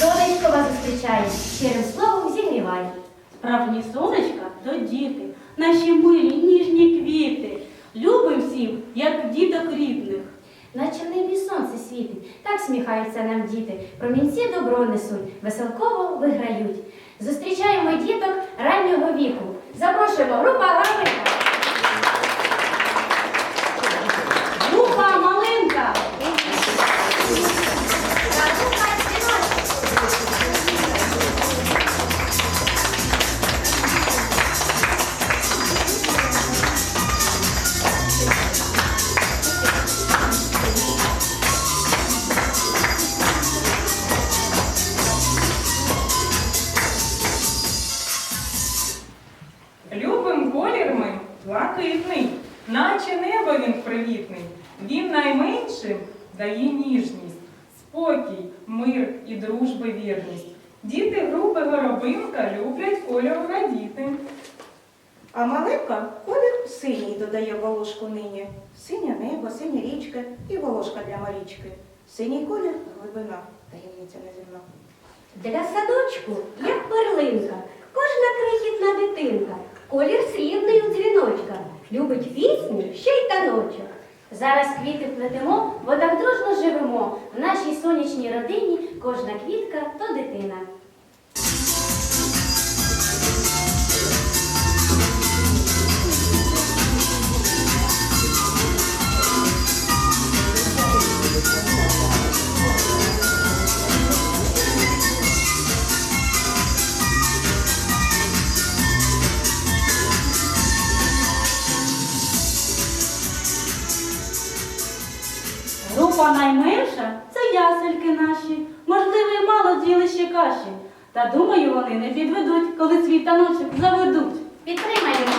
Сонечко вас зустрічає, щирим словом зігріває. Справжні сонечка то діти, наші милі, ніжні квіти. Любим всім, як діток рідних. Наче в небі сонце світить, так сміхаються нам діти. Промінці добро несуть, веселково виграють. Зустрічаємо діток раннього віку. Запрошуємо група горобинка люблять кольор радіти. А маленька колір синій додає волошку нині. Синє небо, синя річка і волошка для Марічки. Синій колір глибина, таємниця неземна. Для садочку, як перлинка, кожна крихітна дитинка, колір срібний у дзвіночка, любить пісню, ще й таночок. Зараз квіти плетемо, бо так дружно живемо. В нашій сонячній родині кожна квітка то дитина. Найменша це ясельки наші. Можливо, й мало з'їли ще каші. Та думаю, вони не підведуть, коли свій таночок заведуть. Підтримаємо.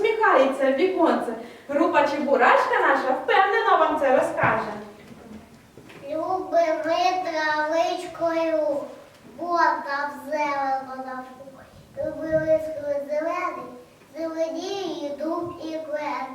Усміхається в віконце. Група Чебурашка наша впевнено вам це розкаже. Любими травичкою, бота в зелено на пух. Любили зелений, зеленіє дуб і клен.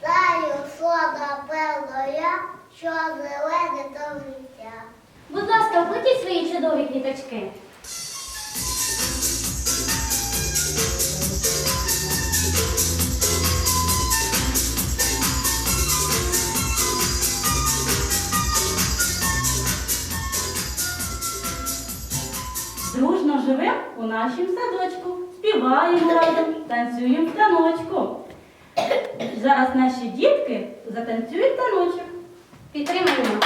Знаю, що напевно я, що зелене то життя. Будь ласка, вплетіть свої чудові квіточки. Живемо у нашім садочку, співаємо разом, танцюємо в таночку. Зараз наші дітки затанцюють таночок. Підтримаємо.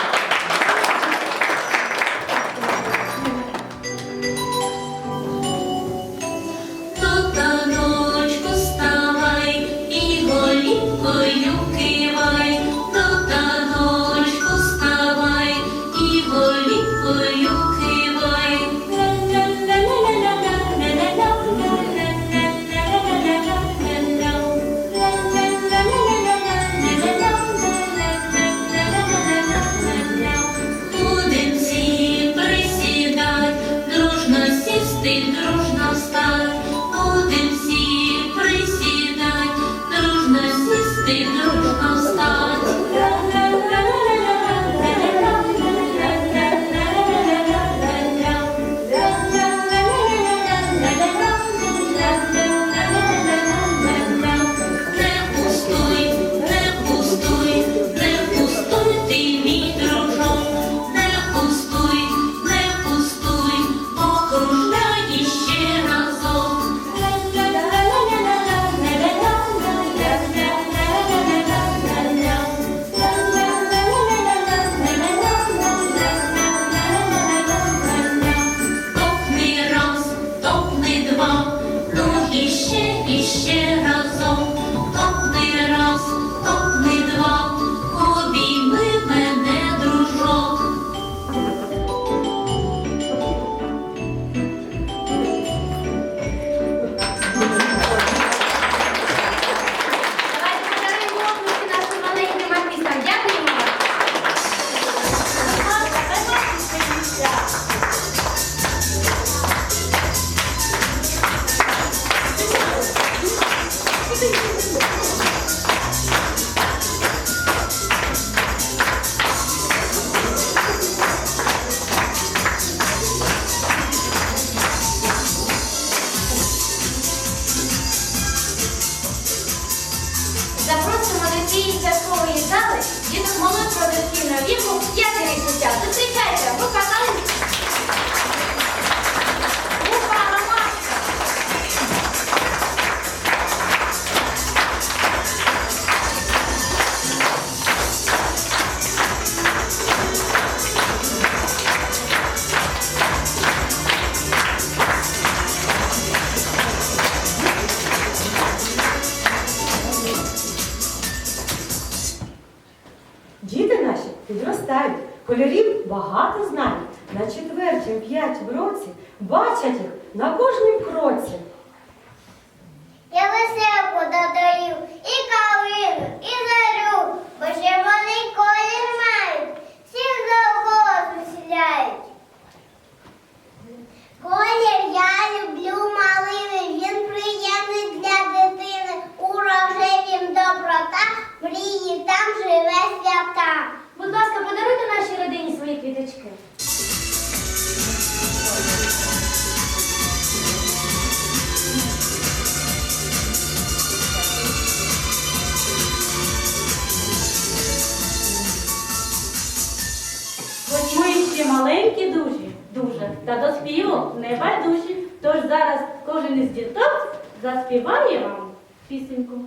Четвертім п'ятім році бачать їх на кожнім кроці. Я веселку додаю, і калину, і зарю, бо червоний колір мають, всіх довкола веселяють. Колір я люблю малини, він приємний для дитини. У рожевім доброта, мрії там живе свята. Співу не байдужі. Тож зараз кожен із діток заспіває вам пісеньку.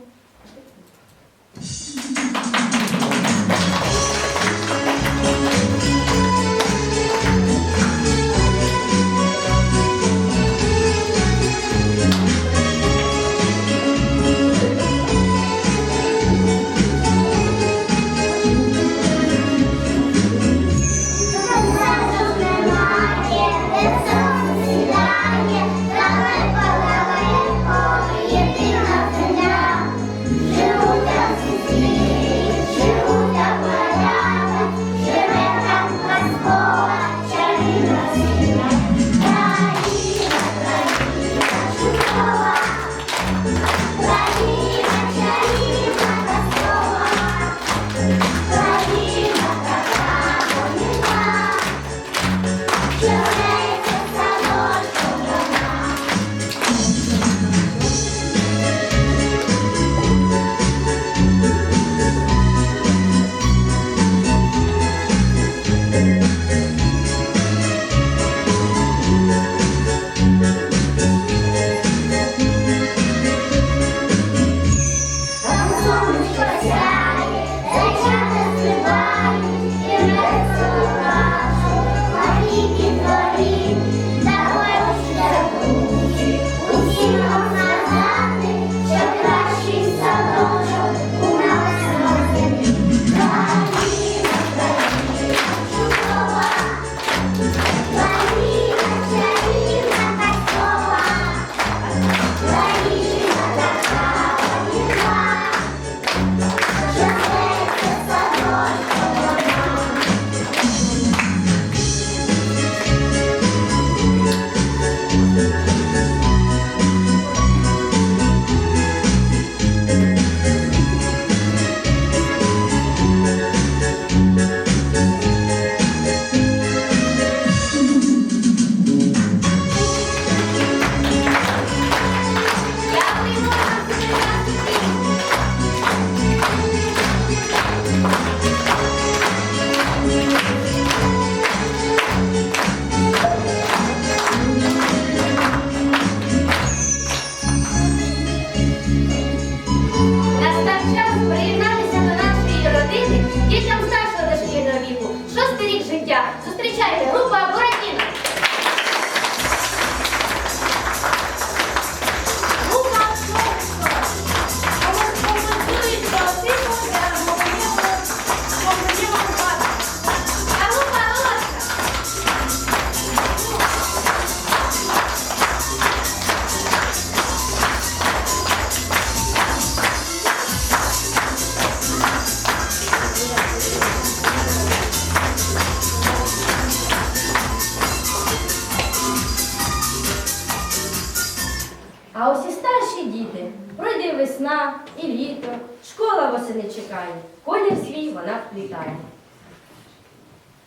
Свій.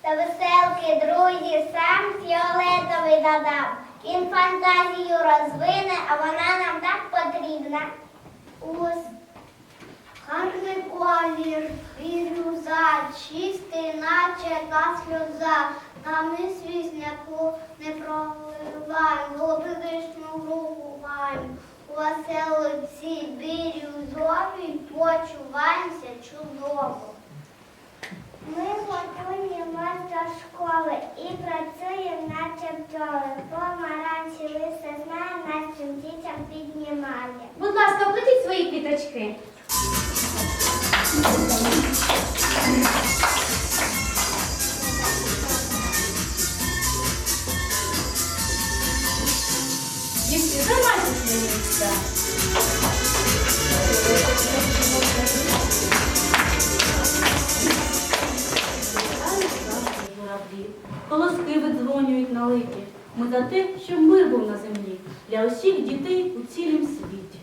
Та веселки, друзі, сам фіолетовий додав. Він фантазію розвине, а вона нам так потрібна. Ось гарний колір, бірюза, чистий, наче та сльоза. Нам не свісняку не проливаємо, голубидишну руку маємо. У веселиці бірюзовій почуваємося чудово. Ми готуємось до школи і працюємо наче бджоли. Помаранчі лисе знає, нашим дітям піднімає. Будь ласка, оплетіть свої квіточки. Дітки, займайте свої місця. Журавлі, колоски видзвонюють на липі. Ми за те, щоб мир був на землі для усіх дітей у цілім світі.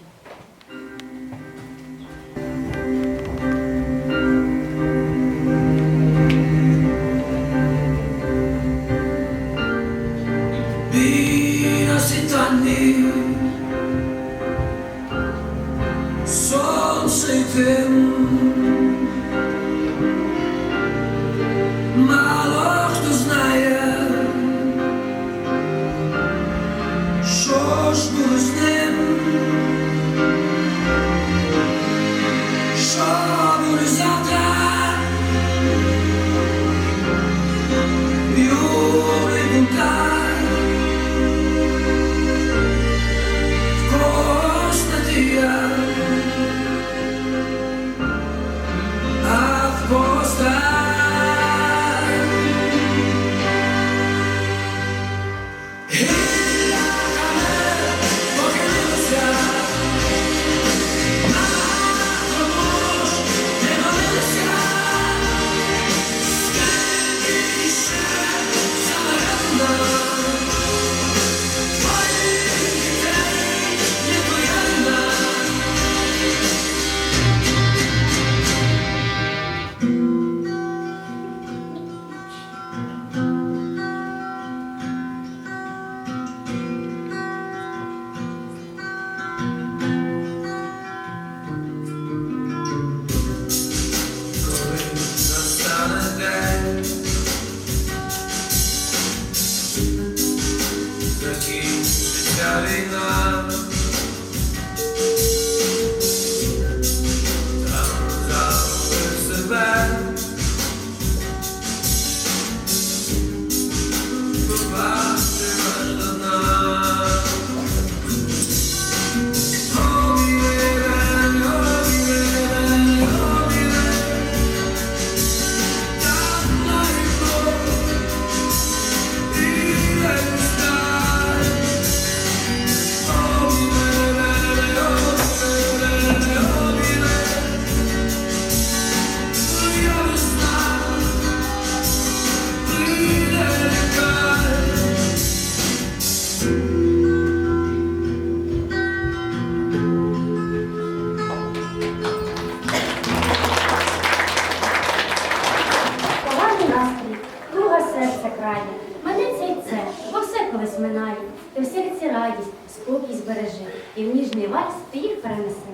спокій збережи і в ніжний вальс ти їх перенеси.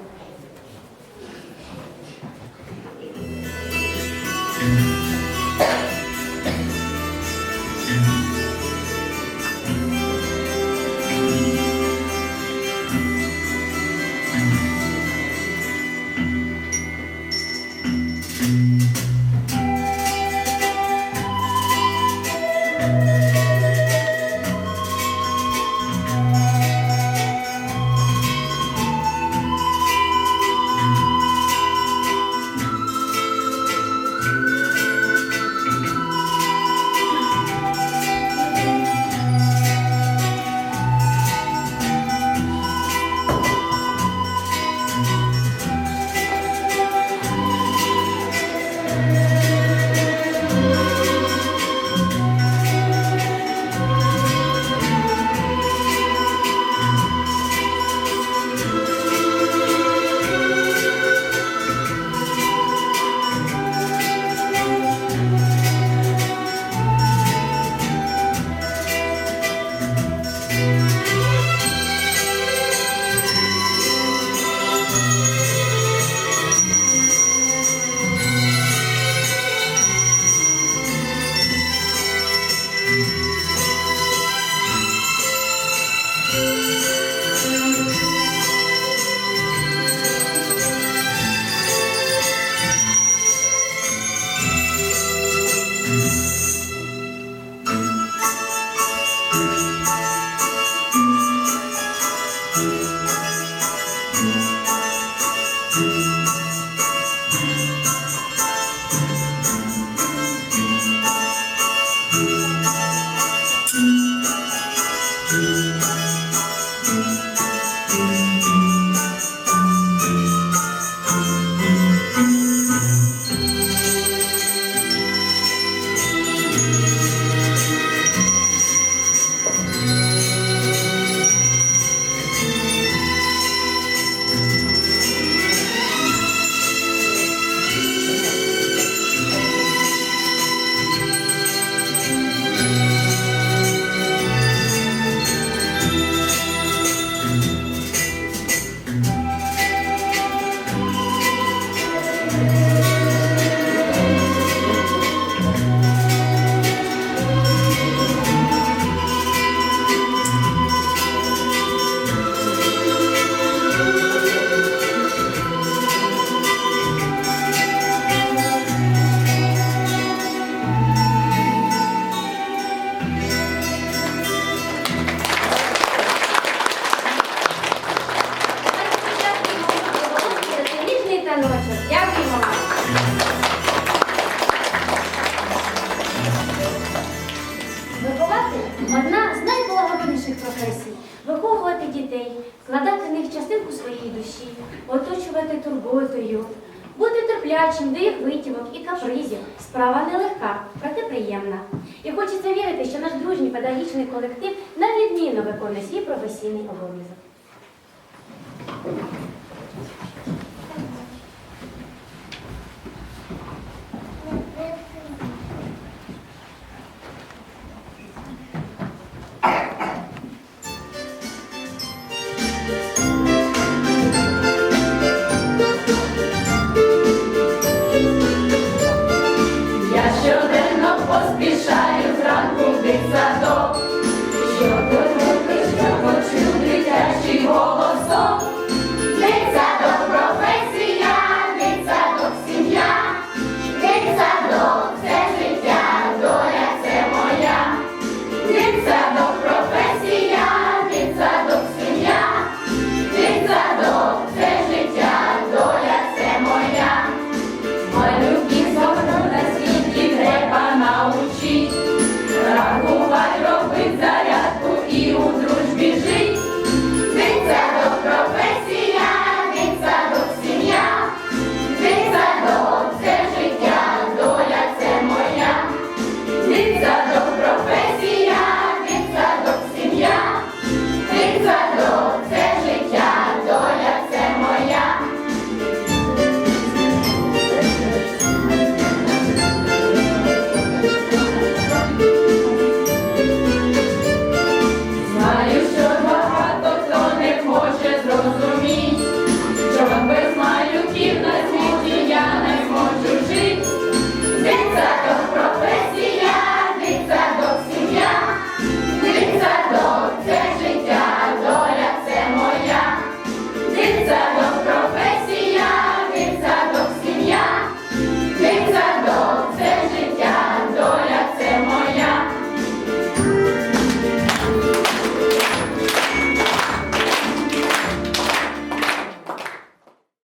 Виконує свій професійний обов'язок.